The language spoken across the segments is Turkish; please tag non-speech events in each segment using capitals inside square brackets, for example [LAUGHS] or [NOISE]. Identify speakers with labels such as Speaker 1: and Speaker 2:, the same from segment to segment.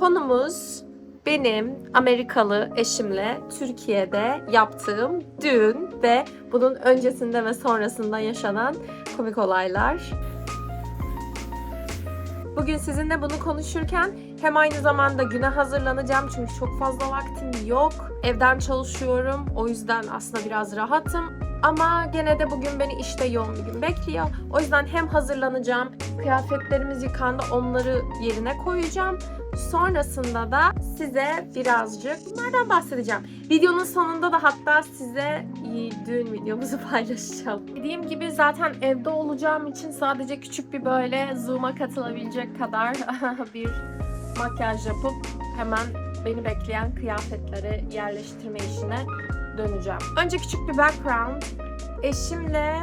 Speaker 1: Konumuz benim Amerikalı eşimle Türkiye'de yaptığım düğün ve bunun öncesinde ve sonrasında yaşanan komik olaylar. Bugün sizinle bunu konuşurken hem aynı zamanda güne hazırlanacağım çünkü çok fazla vaktim yok. Evden çalışıyorum. O yüzden aslında biraz rahatım. Ama gene de bugün beni işte yoğun bir gün bekliyor. O yüzden hem hazırlanacağım, kıyafetlerimiz yıkandı onları yerine koyacağım. Sonrasında da size birazcık bunlardan bahsedeceğim. Videonun sonunda da hatta size düğün videomuzu [LAUGHS] paylaşacağım. Dediğim gibi zaten evde olacağım için sadece küçük bir böyle Zoom'a katılabilecek kadar [LAUGHS] bir makyaj yapıp hemen beni bekleyen kıyafetleri yerleştirme işine döneceğim. Önce küçük bir background. Eşimle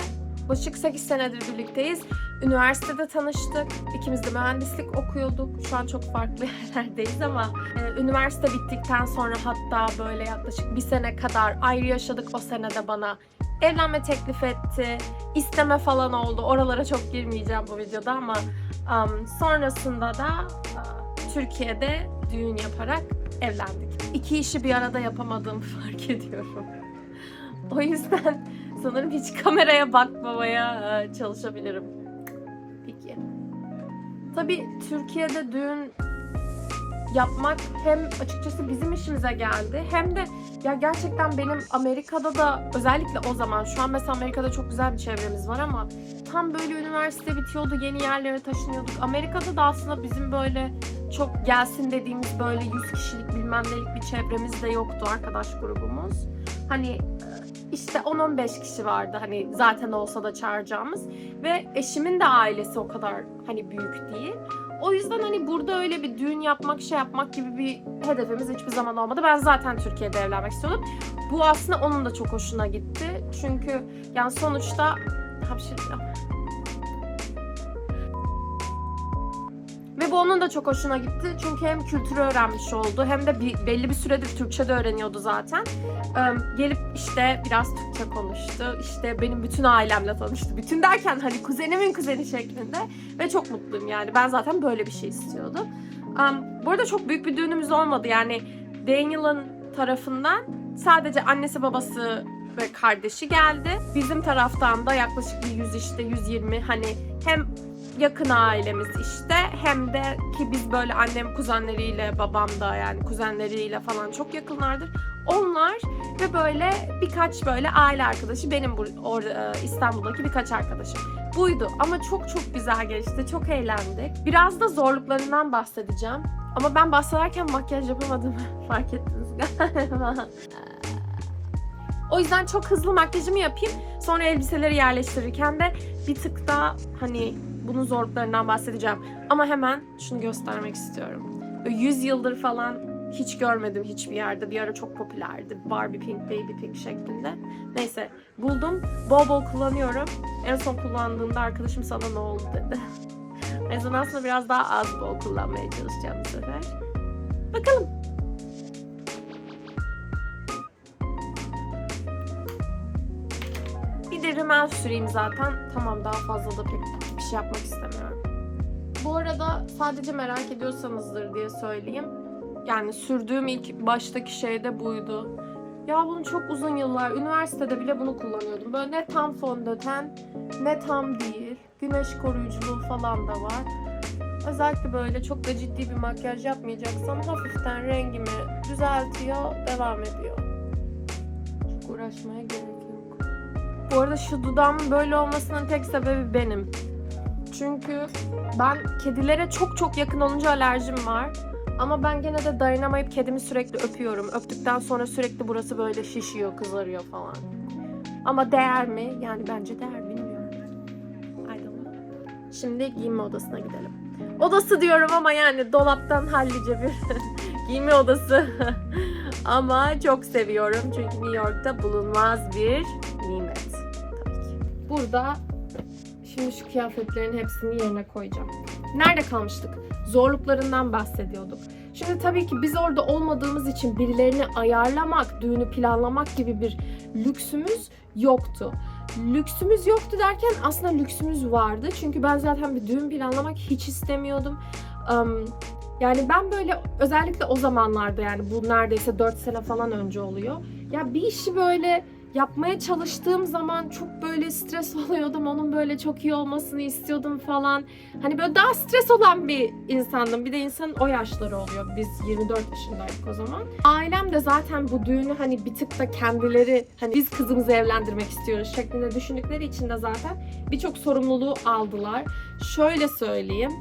Speaker 1: Başık 8 senedir birlikteyiz. Üniversitede tanıştık. İkimiz de mühendislik okuyorduk. Şu an çok farklı [LAUGHS] yerlerdeyiz ama e, üniversite bittikten sonra hatta böyle yaklaşık bir sene kadar ayrı yaşadık. O sene de bana evlenme teklif etti. İsteme falan oldu. Oralara çok girmeyeceğim bu videoda ama um, sonrasında da uh, Türkiye'de düğün yaparak evlendik. İki işi bir arada yapamadığımı [LAUGHS] fark ediyorum. O yüzden sanırım hiç kameraya bakmamaya e, çalışabilirim. Peki. Tabii Türkiye'de düğün yapmak hem açıkçası bizim işimize geldi hem de ya gerçekten benim Amerika'da da özellikle o zaman şu an mesela Amerika'da çok güzel bir çevremiz var ama tam böyle üniversite bitiyordu yeni yerlere taşınıyorduk. Amerika'da da aslında bizim böyle çok gelsin dediğimiz böyle 100 kişilik bilmem nelik bir çevremiz de yoktu arkadaş grubumuz. Hani işte 10-15 kişi vardı hani zaten olsa da çağıracağımız ve eşimin de ailesi o kadar hani büyük değil. O yüzden hani burada öyle bir düğün yapmak, şey yapmak gibi bir hedefimiz hiçbir zaman olmadı. Ben zaten Türkiye'de evlenmek istiyordum. Bu aslında onun da çok hoşuna gitti. Çünkü yani sonuçta hapşıracağım. Ve bu onun da çok hoşuna gitti. Çünkü hem kültürü öğrenmiş oldu hem de bir, belli bir süredir Türkçe de öğreniyordu zaten. Ee, gelip işte biraz Türkçe konuştu. İşte benim bütün ailemle tanıştı. Bütün derken hani kuzenimin kuzeni şeklinde. Ve çok mutluyum yani. Ben zaten böyle bir şey istiyordum. Um, bu arada çok büyük bir düğünümüz olmadı. Yani Daniel'ın tarafından sadece annesi babası ve kardeşi geldi. Bizim taraftan da yaklaşık bir 100 işte 120 hani hem yakın ailemiz işte hem de ki biz böyle annem kuzenleriyle babam da yani kuzenleriyle falan çok yakınlardır. Onlar ve böyle birkaç böyle aile arkadaşı benim bu orada İstanbul'daki birkaç arkadaşım. Buydu ama çok çok güzel geçti. Çok eğlendik. Biraz da zorluklarından bahsedeceğim. Ama ben bahsederken makyaj yapamadığımı [LAUGHS] fark ettiniz galiba. O yüzden çok hızlı makyajımı yapayım. Sonra elbiseleri yerleştirirken de bir tık daha hani bunun zorluklarından bahsedeceğim. Ama hemen şunu göstermek istiyorum. Böyle 100 yıldır falan hiç görmedim hiçbir yerde. Bir ara çok popülerdi. Barbie Pink, Baby Pink şeklinde. Neyse buldum. Bol bol kullanıyorum. En son kullandığımda arkadaşım sana ne oldu dedi. [LAUGHS] o yüzden aslında biraz daha az bol kullanmaya çalışacağım bu sefer. Bakalım. Bir de rimel süreyim zaten. Tamam daha fazla da pek şey yapmak istemiyorum. Bu arada sadece merak ediyorsanızdır diye söyleyeyim. Yani sürdüğüm ilk baştaki şey de buydu. Ya bunu çok uzun yıllar, üniversitede bile bunu kullanıyordum. Böyle ne tam fondöten, ne tam değil. Güneş koruyuculuğu falan da var. Özellikle böyle çok da ciddi bir makyaj yapmayacaksam hafiften rengimi düzeltiyor, devam ediyor. Çok uğraşmaya gerek yok. Bu arada şu dudağımın böyle olmasının tek sebebi benim. Çünkü ben kedilere çok çok yakın olunca alerjim var. Ama ben gene de dayanamayıp kedimi sürekli öpüyorum. Öptükten sonra sürekli burası böyle şişiyor, kızarıyor falan. Ama değer mi? Yani bence değer bilmiyorum. I. Şimdi giyinme odasına gidelim. Odası diyorum ama yani dolaptan hallice bir [LAUGHS] giyinme odası. [LAUGHS] ama çok seviyorum çünkü New York'ta bulunmaz bir nimet. Tabii ki. Burada Şimdi şu kıyafetlerin hepsini yerine koyacağım. Nerede kalmıştık? Zorluklarından bahsediyorduk. Şimdi tabii ki biz orada olmadığımız için birilerini ayarlamak, düğünü planlamak gibi bir lüksümüz yoktu. Lüksümüz yoktu derken aslında lüksümüz vardı. Çünkü ben zaten bir düğün planlamak hiç istemiyordum. Um, Yani ben böyle özellikle o zamanlarda yani bu neredeyse 4 sene falan önce oluyor. Ya bir işi böyle yapmaya çalıştığım zaman çok böyle stres [LAUGHS] oluyordum. Onun böyle çok iyi olmasını istiyordum falan. Hani böyle daha stres olan bir insandım. Bir de insanın o yaşları oluyor. Biz 24 yaşındaydık o zaman. Ailem de zaten bu düğünü hani bir tık da kendileri hani biz kızımızı evlendirmek istiyoruz şeklinde düşündükleri için de zaten birçok sorumluluğu aldılar. Şöyle söyleyeyim.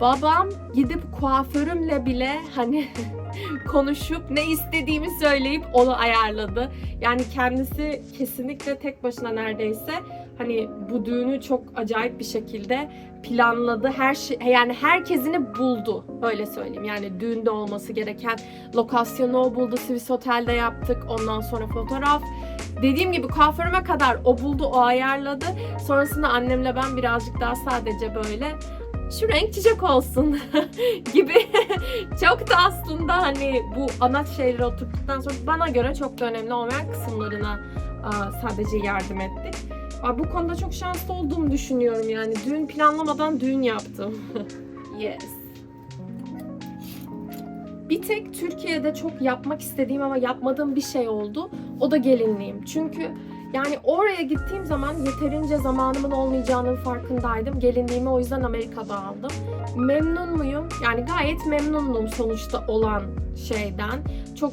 Speaker 1: Babam gidip kuaförümle bile hani [LAUGHS] konuşup ne istediğimi söyleyip onu ayarladı. Yani kendisi kesinlikle tek başına neredeyse hani bu düğünü çok acayip bir şekilde planladı. Her şey yani herkesini buldu. Öyle söyleyeyim. Yani düğünde olması gereken lokasyonu o buldu. Swiss Otel'de yaptık. Ondan sonra fotoğraf. Dediğim gibi kuaförüme kadar o buldu, o ayarladı. Sonrasında annemle ben birazcık daha sadece böyle şu renk çiçek olsun [LAUGHS] gibi çok da aslında hani bu ana şeyleri oturttuktan sonra bana göre çok da önemli olmayan kısımlarına sadece yardım ettik. Bu konuda çok şanslı olduğumu düşünüyorum yani. Düğün planlamadan düğün yaptım. [LAUGHS] yes. Bir tek Türkiye'de çok yapmak istediğim ama yapmadığım bir şey oldu. O da gelinliğim. Çünkü yani oraya gittiğim zaman yeterince zamanımın olmayacağının farkındaydım. Gelinliğimi o yüzden Amerika'da aldım. Memnun muyum? Yani gayet memnunum sonuçta olan şeyden. Çok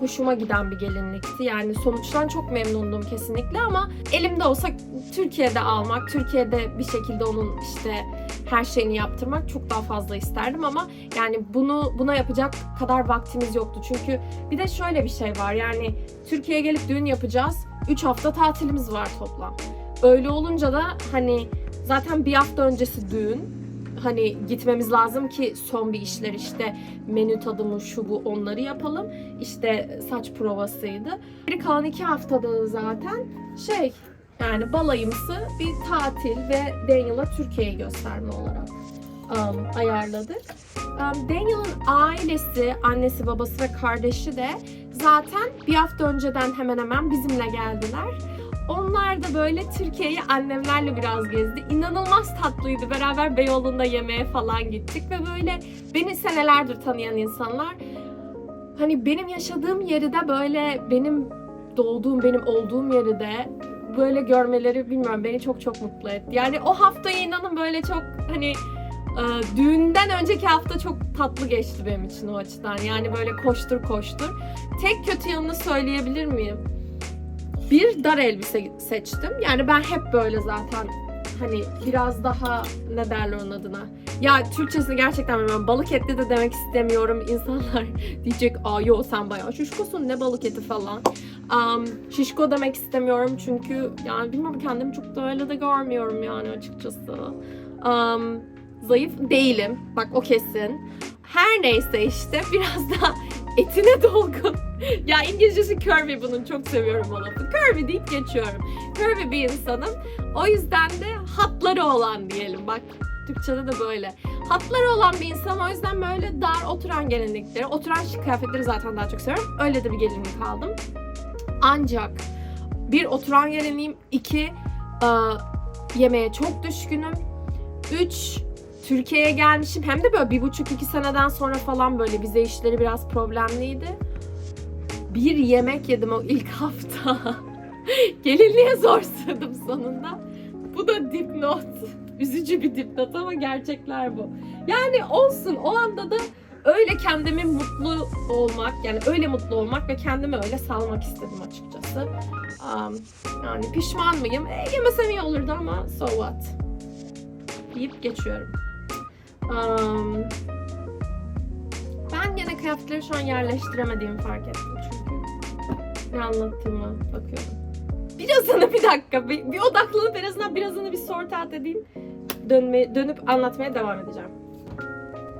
Speaker 1: hoşuma giden bir gelinlikti. Yani sonuçtan çok memnundum kesinlikle ama elimde olsa Türkiye'de almak, Türkiye'de bir şekilde onun işte her şeyini yaptırmak çok daha fazla isterdim ama yani bunu buna yapacak kadar vaktimiz yoktu. Çünkü bir de şöyle bir şey var. Yani Türkiye'ye gelip düğün yapacağız. 3 hafta tatilimiz var toplam. Öyle olunca da hani zaten bir hafta öncesi düğün. Hani gitmemiz lazım ki son bir işler işte menü tadımı şu bu onları yapalım. İşte saç provasıydı. Geri kalan iki haftada da zaten şey yani balayımsı bir tatil ve Daniel'a Türkiye'yi gösterme olarak um, ayarladık. Daniel'ın ailesi, annesi, babası ve kardeşi de zaten bir hafta önceden hemen hemen bizimle geldiler. Onlar da böyle Türkiye'yi annemlerle biraz gezdi. İnanılmaz tatlıydı. Beraber Beyoğlu'nda yemeğe falan gittik ve böyle beni senelerdir tanıyan insanlar hani benim yaşadığım yeri de böyle benim doğduğum, benim olduğum yeri de böyle görmeleri bilmiyorum beni çok çok mutlu etti. Yani o haftayı inanın böyle çok hani e, düğünden önceki hafta çok tatlı geçti benim için o açıdan. Yani böyle koştur koştur. Tek kötü yanını söyleyebilir miyim? Bir dar elbise seçtim. Yani ben hep böyle zaten hani biraz daha ne derler onun adına. Ya Türkçesini gerçekten bilmiyorum. Balık etli de demek istemiyorum. İnsanlar [LAUGHS] diyecek aa yo sen bayağı şişkosun ne balık eti falan. Um, şişko demek istemiyorum çünkü yani bilmiyorum kendimi çok da öyle de görmüyorum yani açıkçası. Um, zayıf değilim. Bak o kesin. Her neyse işte [LAUGHS] biraz daha etine dolgun. ya İngilizcesi curvy bunun çok seviyorum o lafı. Curvy deyip geçiyorum. Curvy bir insanım. O yüzden de hatları olan diyelim. Bak Türkçe'de de böyle. Hatları olan bir insan o yüzden böyle dar oturan gelinlikleri, oturan şık kıyafetleri zaten daha çok seviyorum. Öyle de bir gelinlik aldım. Ancak bir oturan gelinliğim, iki e, yemeğe çok düşkünüm. Üç Türkiye'ye gelmişim. Hem de böyle bir buçuk iki seneden sonra falan böyle vize işleri biraz problemliydi. Bir yemek yedim o ilk [LAUGHS] hafta. Gelinliğe zor sığdım sonunda. Bu da dipnot. Üzücü bir dipnot ama gerçekler bu. Yani olsun o anda da öyle kendimi mutlu olmak yani öyle mutlu olmak ve kendimi öyle salmak istedim açıkçası. Um, yani pişman mıyım? E, yemesem iyi olurdu ama so what? Deyip geçiyorum. Um, ben gene kıyafetleri şu an yerleştiremediğimi fark ettim çünkü. Ne anlattığımı bakıyorum. Birazını bir dakika, bir, bir odaklanıp en azından birazını bir sort out edeyim. Dönme, dönüp anlatmaya devam edeceğim.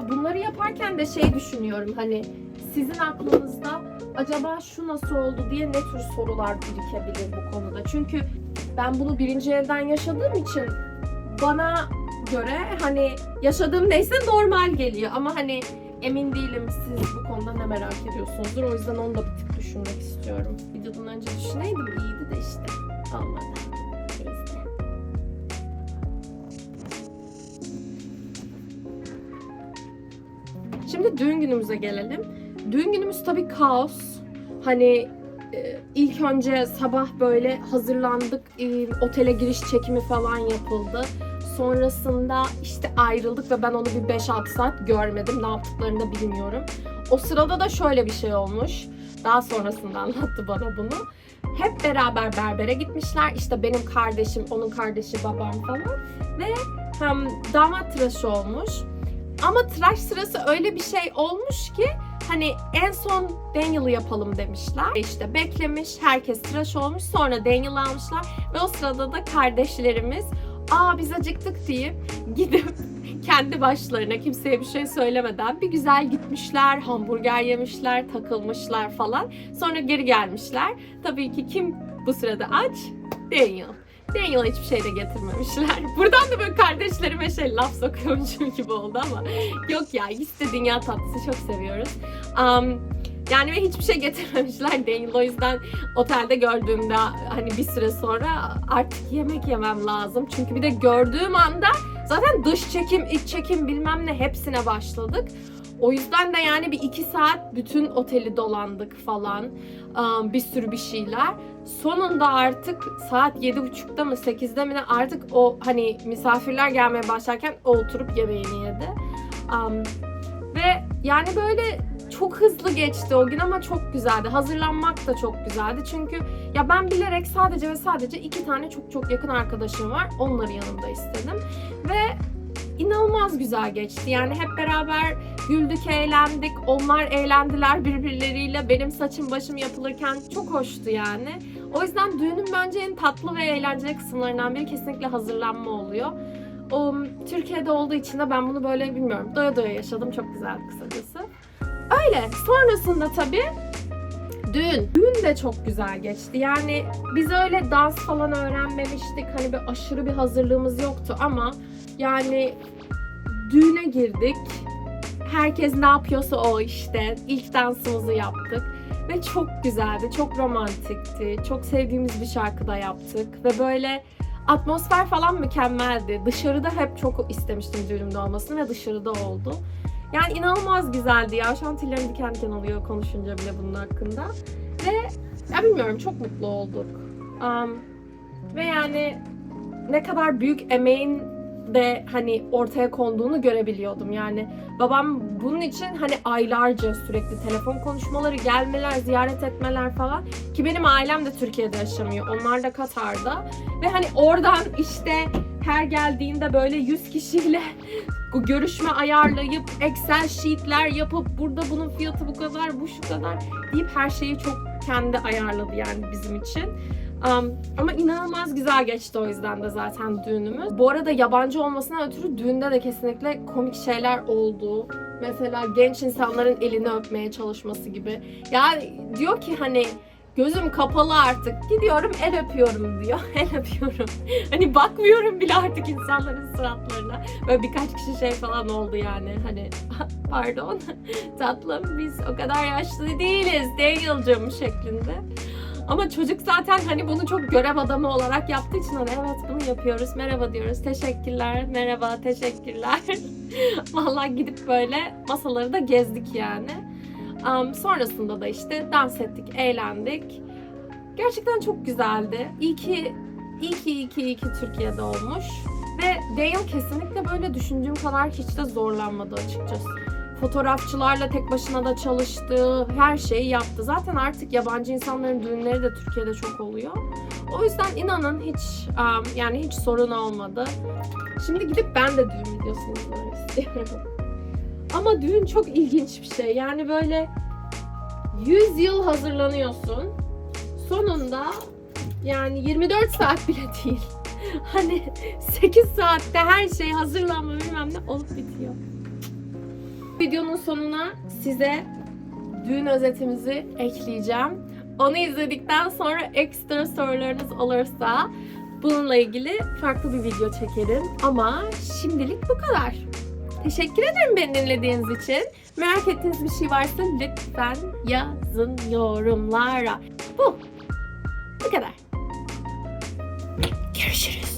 Speaker 1: Bunları yaparken de şey düşünüyorum hani sizin aklınızda acaba şu nasıl oldu diye ne tür sorular birikebilir bu konuda. Çünkü ben bunu birinci elden yaşadığım için bana göre hani yaşadığım neyse normal geliyor ama hani emin değilim siz bu konuda ne merak ediyorsunuzdur. O yüzden onu da bir tık düşünmek istiyorum. Videodan önce düşüneydim iyiydi de işte olmadı. Şimdi düğün günümüze gelelim. Düğün günümüz tabii kaos. Hani e, ilk önce sabah böyle hazırlandık. E, otele giriş çekimi falan yapıldı. Sonrasında işte ayrıldık ve ben onu bir 5-6 saat görmedim. Ne yaptıklarını da bilmiyorum. O sırada da şöyle bir şey olmuş. Daha sonrasında anlattı bana bunu. Hep beraber berbere gitmişler. İşte benim kardeşim, onun kardeşi, babam falan. Ve hem damat tıraşı olmuş. Ama tıraş sırası öyle bir şey olmuş ki hani en son Daniel'ı yapalım demişler. İşte beklemiş, herkes tıraş olmuş. Sonra Daniel almışlar ve o sırada da kardeşlerimiz aa biz acıktık deyip gidip [LAUGHS] kendi başlarına kimseye bir şey söylemeden bir güzel gitmişler, hamburger yemişler, takılmışlar falan. Sonra geri gelmişler. Tabii ki kim bu sırada aç? Daniel. Daniel'a hiçbir şey de getirmemişler. [LAUGHS] Buradan da böyle kardeşlerime şey laf sokuyormuşum gibi oldu ama yok ya ikisi de dünya tatlısı çok seviyoruz. Um, yani ve hiçbir şey getirmemişler Daniel. O yüzden otelde gördüğümde hani bir süre sonra artık yemek yemem lazım. Çünkü bir de gördüğüm anda zaten dış çekim, iç çekim bilmem ne hepsine başladık. O yüzden de yani bir iki saat bütün oteli dolandık falan. Bir sürü bir şeyler. Sonunda artık saat yedi buçukta mı 8'de mi ne artık o hani misafirler gelmeye başlarken o oturup yemeğini yedi. Ve yani böyle çok hızlı geçti o gün ama çok güzeldi. Hazırlanmak da çok güzeldi. Çünkü ya ben bilerek sadece ve sadece iki tane çok çok yakın arkadaşım var. Onları yanımda istedim. Ve inanılmaz güzel geçti. Yani hep beraber güldük, eğlendik. Onlar eğlendiler birbirleriyle. Benim saçım başım yapılırken çok hoştu yani. O yüzden düğünün bence en tatlı ve eğlenceli kısımlarından biri kesinlikle hazırlanma oluyor. O, Türkiye'de olduğu için de ben bunu böyle bilmiyorum. Doya doya yaşadım. Çok güzeldi kısacası. Öyle. Sonrasında tabii düğün. Düğün de çok güzel geçti. Yani biz öyle dans falan öğrenmemiştik. Hani bir aşırı bir hazırlığımız yoktu ama yani düğüne girdik. Herkes ne yapıyorsa o işte. İlk dansımızı yaptık. Ve çok güzeldi, çok romantikti. Çok sevdiğimiz bir şarkıda yaptık. Ve böyle atmosfer falan mükemmeldi. Dışarıda hep çok istemiştim düğünümde olmasını ve dışarıda oldu. Yani inanılmaz güzeldi ya. Şu an tüylerim diken diken oluyor konuşunca bile bunun hakkında. Ve ya bilmiyorum çok mutlu olduk. Um, ve yani ne kadar büyük emeğin de hani ortaya konduğunu görebiliyordum. Yani babam bunun için hani aylarca sürekli telefon konuşmaları, gelmeler, ziyaret etmeler falan. Ki benim ailem de Türkiye'de yaşamıyor. Onlar da Katar'da. Ve hani oradan işte her geldiğinde böyle 100 kişiyle görüşme ayarlayıp Excel sheetler yapıp burada bunun fiyatı bu kadar, bu şu kadar deyip her şeyi çok kendi ayarladı yani bizim için. Um, ama inanılmaz güzel geçti o yüzden de zaten düğünümüz. Bu arada yabancı olmasına ötürü düğünde de kesinlikle komik şeyler oldu. Mesela genç insanların elini öpmeye çalışması gibi. Yani diyor ki hani gözüm kapalı artık. Gidiyorum el öpüyorum diyor. [LAUGHS] El öpüyorum. hani bakmıyorum bile artık insanların suratlarına. Böyle birkaç kişi şey falan oldu yani. Hani [LAUGHS] pardon [LAUGHS] tatlım biz o kadar yaşlı değiliz Daniel'cım şeklinde. Ama çocuk zaten hani bunu çok görev adamı olarak yaptığı için hani evet bunu yapıyoruz. Merhaba diyoruz. Teşekkürler. Merhaba. Teşekkürler. Vallahi gidip böyle masaları da gezdik yani. Um, sonrasında da işte dans ettik, eğlendik. Gerçekten çok güzeldi. İyi ki, iyi ki, iyi ki, iyi ki Türkiye'de olmuş. Ve Dale kesinlikle böyle düşündüğüm kadar hiç de zorlanmadı açıkçası. Fotoğrafçılarla tek başına da çalıştı, her şeyi yaptı. Zaten artık yabancı insanların düğünleri de Türkiye'de çok oluyor. O yüzden inanın hiç um, yani hiç sorun olmadı. Şimdi gidip ben de düğün videosunu izlemek istiyorum. [LAUGHS] Ama düğün çok ilginç bir şey. Yani böyle 100 yıl hazırlanıyorsun. Sonunda yani 24 saat bile değil. [LAUGHS] Hani 8 saatte her şey hazırlanma bilmem ne olup bitiyor. Videonun sonuna size düğün özetimizi ekleyeceğim. Onu izledikten sonra ekstra sorularınız olursa bununla ilgili farklı bir video çekerim. Ama şimdilik bu kadar. Teşekkür ederim beni dinlediğiniz için. Merak ettiğiniz bir şey varsa lütfen yazın yorumlara. Bu. Bu kadar. Görüşürüz.